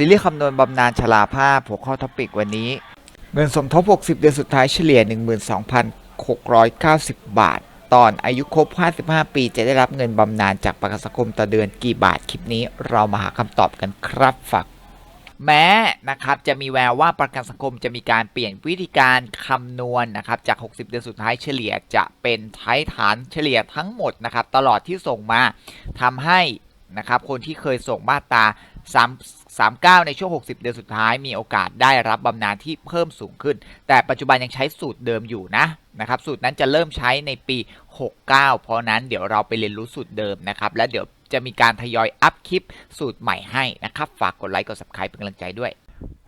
ซีรีส์คำนวณบำนาญชราภาพหัวข้อท็อปิกวันนี้ เงินสมทบ 60 เดือนสุดท้ายเฉลี่ย 12,690 บาท ตอนอายุครบ 55 ปีจะได้รับเงินบำนาญจากประกันสังคมต่อเดือนกี่บาท คลิปนี้เรามาหาคำตอบกันครับฝากแม้นะครับจะมีแววว่าประกันสังคมจะมีการเปลี่ยนวิธีการคำนวณนะครับจาก 60 เดือนสุดท้ายเฉลี่ยจะเป็นใช้ฐานเฉลี่ยทั้งหมดนะครับตลอดที่ส่งมาทำให้ นะครับคนที่เคยส่งมาตรา3 39 ในช่วง 60 เดือนสุดท้าย มีโอกาสได้รับบำนาญที่เพิ่มสูงขึ้น แต่ปัจจุบันยังใช้สูตรเดิมอยู่นะนะครับสูตรนั้นจะเริ่มใช้ในปี 69 เพราะนั้นเดี๋ยวเราไปเรียนรู้สูตรเดิมนะครับและเดี๋ยวจะมีการทยอยอัพคลิปสูตรใหม่ให้นะครับ ฝากกดไลค์กด subscribe เป็นกำลังใจด้วย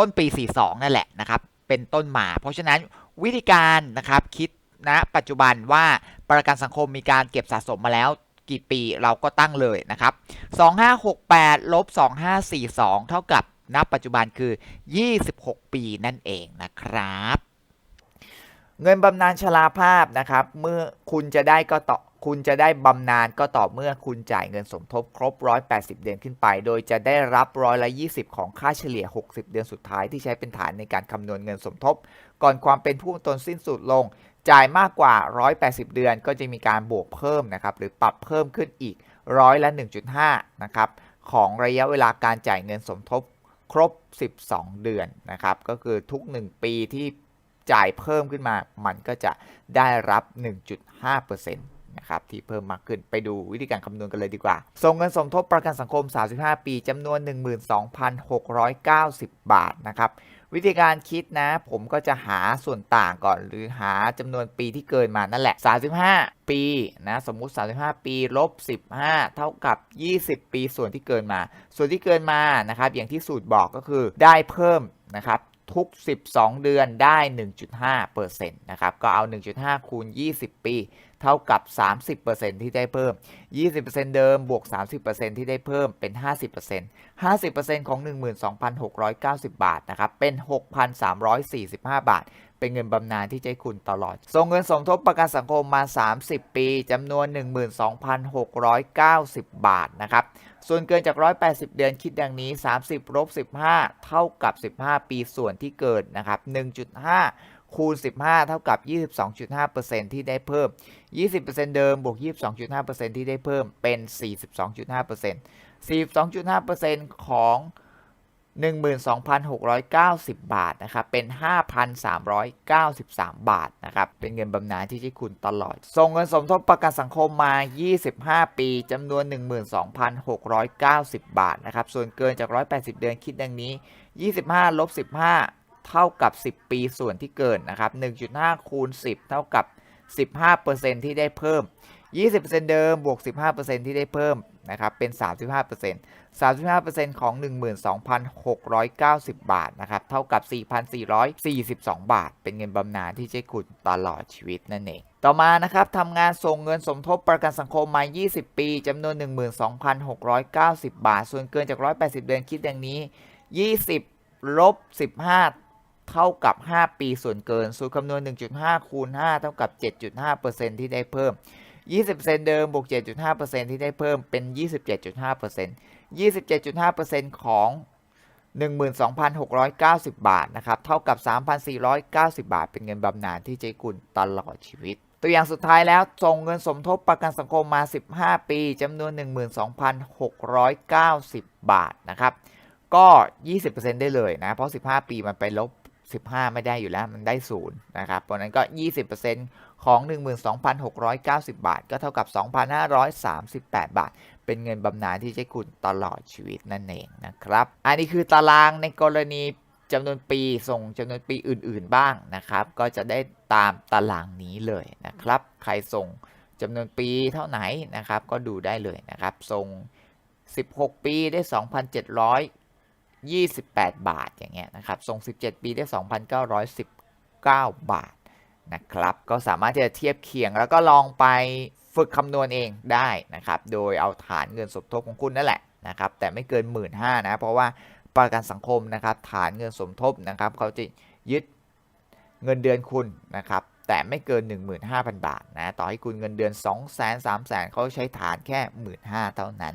ต้นปี 42 นั่นแหละนะครับเป็นต้นมา เพราะฉะนั้นวิธีการนะครับคิดณปัจจุบันว่าประกันสังคมมีการเก็บสะสมมาแล้วกี่ปีเราก็ตั้งเลยนะครับ 2568ลบ2542 เท่ากับณปัจจุบันคือ 26 ปีนั่นเองนะครับ เงินบำนาญชราภาพนะครับ เมื่อคุณจะได้ก็ต่อ คุณจะได้บำนาญก็ต่อเมื่อคุณจ่ายเงินสมทบครบ 180 เดือนขึ้นไป โดยจะได้รับร้อยละ 20 ของค่าเฉลี่ย 60 เดือนสุดท้ายที่ใช้เป็นฐานในการคำนวณเงินสมทบ ก่อนความเป็นผู้ตนสิ้นสุดลง จ่ายมากกว่า 180 เดือนก็จะมีการบวกเพิ่มนะครับ หรือปรับเพิ่มขึ้นอีกร้อยละ 1.5 นะครับ ของระยะเวลาการจ่ายเงินสมทบครบ 12 เดือนนะครับ ก็คือทุก 1 ปีที่จ่ายเพิ่มขึ้นมา มันก็จะได้รับ 1.5% นะครับที่เพิ่มมากขึ้นไปดูวิธีการคำนวณกันเลยดีกว่า ส่งเงินสมทบประกันสังคม 35 ปีจำนวน 12,690 บาทนะครับวิธีการคิดนะ ผมก็จะหาส่วนต่างก่อน หรือหาจำนวนปีที่เกินมานั่นแหละ 35 ปีนะสมมุติ 35 ปีลบ 15 เท่ากับ 20 ปีส่วนที่เกินมา ส่วนที่เกินมานะครับอย่างที่สูตรบอกก็คือได้เพิ่มนะครับทุก 12 เดือนได้ 1.5%นะครับ ก็เอา 1.5 คูณ 20 ปี เท่ากับ 30%ที่ได้เพิ่ม 20%เดิมบวก 30%ที่ได้เพิ่มเป็น 50% 50%ของ 12,690 บาทนะครับ เป็น 6,345 บาท เป็นเงินบำนาญที่ใช้คุณตลอด ส่งเงินสมทบประกันสังคมมา 30 ปีจำนวน 12,690 บาทนะครับ ส่วนเกินจาก 180 เดือนคิดดังนี้ 30ลบ15 เท่ากับ 15 ปีส่วนที่เกินนะครับ 1.5 คูณ 15 เท่ากับ 22.5%ที่ได้เพิ่ม 20%เดิมบวก 22.5%ที่ได้เพิ่มเป็น 42.5% 42.5%ของ 12,690 บาทนะครับ เป็น 5,393 บาทนะครับ เป็นเงินบำนาญที่ใช้คุณตลอด ส่งเงินสมทบประกันสังคมมา 25 ปีจำนวน 12,690 บาทนะครับ ส่วนเกินจาก 180 เดือนคิดดังนี้ 25ลบ15 เท่ากับ 10 ปีส่วนที่เกินนะครับ 1.5 คูณ 10 เท่ากับ 15%ที่ได้เพิ่ม 20%เดิมบวก 15%ที่ได้เพิ่มนะครับเป็น 35% 35%ของ 12,690 บาทนะครับเท่ากับ 4,442 บาท เป็นเงินบำนาญที่ใช้คุณตลอดชีวิตนั่นเองต่อมานะครับทำงานส่งเงินสมทบประกันสังคมมา 20 ปีจำนวน 12,690 บาท ส่วนเกินจาก 180 เดือนคิดดังนี้ 20 ลบ 15 เท่ากับ 5 ปีส่วนเกิน สูตรคำนวณ 1.5 คูณ 5 เท่ากับ 7.5%ที่ได้เพิ่ม 20%เดิมบวก 7.5%ที่ได้เพิ่มเป็น 27.5% 27.5%ของ 12,690 บาทนะครับ เท่ากับ 3,490 บาท เป็นเงินบำนาญที่ใช้คุณตลอดชีวิต ตัวอย่างสุดท้ายแล้วส่งเงินสมทบประกันสังคมมา 15 ปีจำนวน 12,690 บาทนะครับก็ 20%ได้เลยนะ เพราะ 15 ปีมันไปลบ 15 ไม่ได้อยู่แล้วมันได้ศูนย์นะครับเพราะนั้นก็ 20%ของ 12,690 บาท ก็เท่ากับ 2,538 บาท เป็นเงินบำนาญที่ใช้คุณตลอดชีวิตนั่นเองนะครับ อันนี้คือตารางในกรณีจำนวนปีส่งจำนวนปีอื่น ๆบ้างนะครับ ก็จะได้ตามตารางนี้เลยนะครับ ใครส่งจำนวนปีเท่าไหนนะครับ ก็ดูได้เลยนะครับส่ง 16 ปีได้2,700 28 บาทอย่างเงี้ยนะครับส่ง 17 ปีได้ 2,919 บาทนะครับ ก็สามารถที่จะเทียบเคียงแล้วก็ลองไปฝึกคำนวณเองได้นะครับ โดยเอาฐานเงินสมทบของคุณนั่นแหละนะครับ แต่ไม่เกิน 1 5ื่นนะ เพราะว่าประกันสังคมนะครับ ฐานเงินสมทบนะครับ เขาจะยึดเงินเดือนคุณนะครับ แต่ไม่เกิน 15,000 บาทนะ ต่อให้คุณเงินเดือน 2 0 0 0 0 0 3 0 0 0 0 เขาใช้ฐานแค่ 15,000เท่านั้น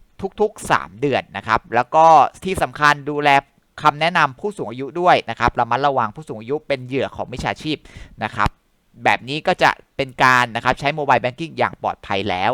ทุกๆ 3 เดือนนะครับ แล้วก็ที่สำคัญดูแลคำแนะนำผู้สูงอายุด้วยนะครับระมัดระวังผู้สูงอายุเป็นเหยื่อของมิจฉาชีพนะครับ แบบนี้ก็จะเป็นการนะครับใช้โมบายแบงกิ้งอย่างปลอดภัยแล้ว